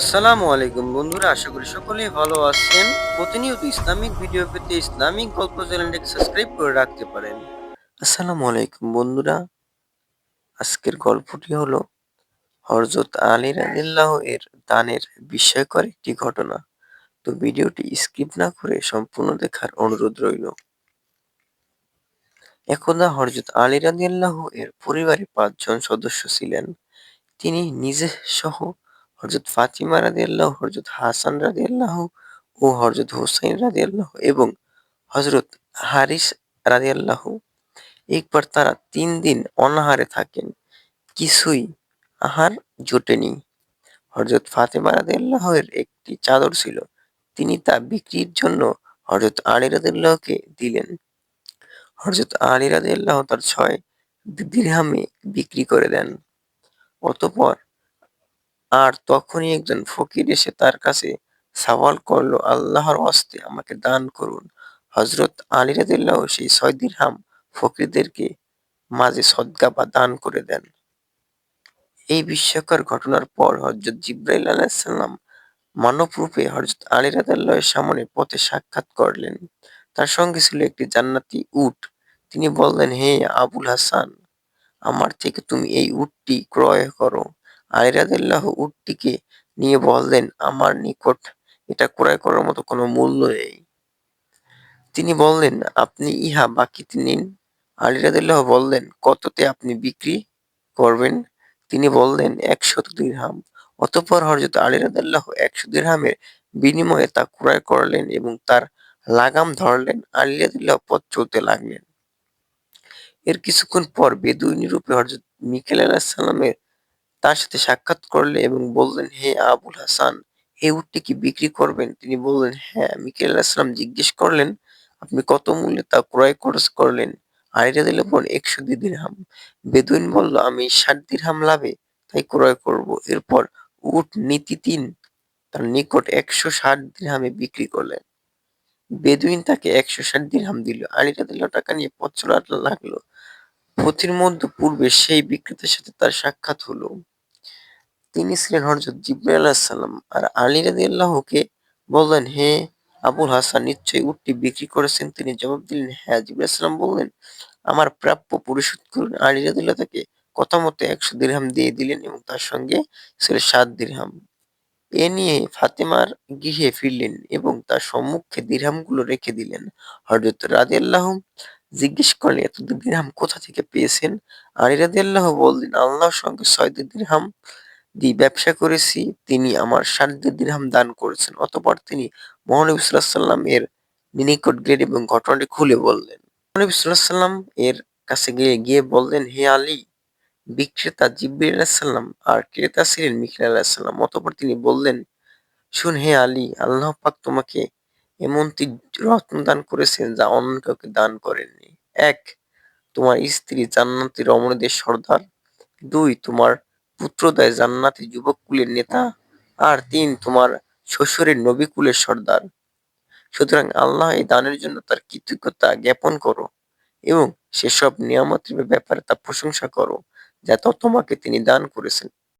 আসসালামু আলাইকুম বন্ধুরা, আশা করি সকলেই ভালো আছেন। প্রতিনিয়ত ইসলামিক ভিডিও পেতে ইসলামিক গল্প চ্যানেলটিকে সাবস্ক্রাইব করে রাখতে পারেন। আসসালামু আলাইকুম বন্ধুরা, আজকের গল্পটি হলো হরজত আলী রাদিল্লাহ এর দানের বিস্ময়কর একটি ঘটনা। তো ভিডিওটি স্কিপ না করে সম্পূর্ণ দেখার অনুরোধ রইল। একদা হরজত আলী রাদিয়াল্লাহু এর পরিবারে পাঁচজন সদস্য ছিলেন। তিনি নিজে সহ হযরত ফাতিমা রাদিয়াল্লাহু, হযরত হাসান রাদিয়াল্লাহু ও হযরত হুসাইন রাদিয়াল্লাহু এবং হযরত হারিস রাদিয়াল্লাহু। একবার তারা তিন দিন অনাহারে থাকেন কিছুই আহার জোটেনি। হযরত ফাতেমা রাদিয়াল্লাহু এর একটি চাদর ছিল তিনি তা বিক্রির জন্য হযরত আলী রাদিয়াল্লাহুকে দিলেন। হযরত আলী রাদিয়াল্লাহু তার ছয় দিরহামে বিক্রি করে দেন। অতঃপর আর তখনই একজন ফকির এসে তার কাছে সওয়াল করল, আল্লাহর হস্তে আমাকে দান করুন। হজরত আলী রাদিল্লাহ সেই ছয় দিরহাম ফকিরদেরকে মাঝে সদ্গা বা দান করে দেন। এই বিস্ময়কর ঘটনার পর হজরত জিব্রাইল আলাইসাল্লাম মানব রূপে হজরত আলী রাদিল্লাহের সামনে পথে সাক্ষাৎ করলেন। তার সঙ্গে ছিল একটি জান্নাতি উট। তিনি বললেন, হে আবুল হাসান, আমার থেকে তুমি এই উটটি ক্রয় করো। আলী রাদিয়াল্লাহু উটটিকে নিয়ে বললেন, আমার নিকট এটা ক্রয় করার মতো কোনো মূল্য নেই। তিনি বললেন, আপনি ইহা বাকিতে নিন। আলী রাদিয়াল্লাহু বললেন, কততে আপনি বিক্রি করবেন? তিনি বললেন, একশত দিরহাম। অতঃপর হযরত আলী রাদিয়াল্লাহু একশো দিরহামের বিনিময়ে তা ক্রয় করলেন এবং তার লাগাম ধরলেন। আলী রাদিয়াল্লাহু পথ চলতে লাগলেন। এর কিছুক্ষণ পর বেদুইনী রূপে হযরত মিকাইল আলাইহিস সালামের তার সাথে সাক্ষাৎ করলে এবং বললেন, হে আবুল হাসান, এই উটটি কি বিক্রি করবেন? তিনি বললেন, হ্যাঁ। মিকাইল আলাইহিস জিজ্ঞেস করলেন, আপনি কত মূল্যে তা ক্রয় খরচ করলেন? আলী রাদিয়াল্লাহু বললেন, একশো দিরহাম। বেদুইন বলল, আমি ষাট দিরহাম লাভে তাই ক্রয় করব। এরপর উট নীতি তিন তার নিকট একশো ষাট দিরহামে বিক্রি করলেন। বেদুইন তাকে একশো ষাট দিরহাম দিল। আলী রাদিয়াল্লাহু টাকা নিয়ে পথ চলাতে লাগল। পথির মধ্যে পূর্বে সেই বিক্রেতার সাথে তার সাক্ষাৎ হলো। তিনি ছিলেন হযরত জিবরাইল আলাইহিসসালাম আর আলী রাদিয়াল্লাহুকে বললেন, হে আবুল হাসান নিশ্চয়ই উটটি বিক্রি করেছেন? তিনি জবাব দিলেন, হ্যাঁ। জিবরাইল সালাম বললেন, আমার প্রাপ্য পরিশোধ করুন। আলী রাদিয়াল্লাহু তাকে কথা মতো একশো দিরহাম দিয়ে দিলেন এবং তার সঙ্গে ছিল সাত দিরহাম। এ নিয়ে ফাতেমার গৃহে ফিরলেন এবং তার সম্মুখে দিরহামগুলো রেখে দিলেন। হযরত রাদিয়াল্লাহু জিজ্ঞেস করলেন, এত দিরহাম কোথা থেকে পেয়েছেন? আলী রাদিয়াল্লাহু বললেন, আল্লাহর সঙ্গে ছয় দিরহাম ব্যবসা করেছি, তিনি আমার ষাট দিরহাম দান করেছেন। অতঃপর তিনি মহানবী সাল্লাম এর নিকট গেলেন এবং ঘটনাটি খুলে বললেন। মহানবী সাল্লাম এর কাছে গিয়ে গিয়ে বললেন, হে আলী, বিক্রেতা জিব্বির আলাহিসাল্লাম আর ক্রেতা ছিলেন মিখিল আলাহিসাল্লাম অতপর তিনি বললেন, শুন হে আলী, আল্লাহ পাক তোমাকে এমনটি রত্ন দান করেছেন যা অন্য কাউকে দান করেননি। এক, তোমার স্ত্রী জান্নাতি রমণীদের সর্দার। দুই, তোমার পুত্রদ্বয় জান্নাতি যুবককুলের নেতা আর তিন তোমার শ্বশুরের নবীকুলের সর্দার। সুতরাং আল্লাহ এই দানের জন্য তার কৃতজ্ঞতা জ্ঞাপন করো এবং সেসব নিয়ামতের ব্যাপারে তা প্রশংসা করো, যা তোমাকে তিনি দান করেছেন।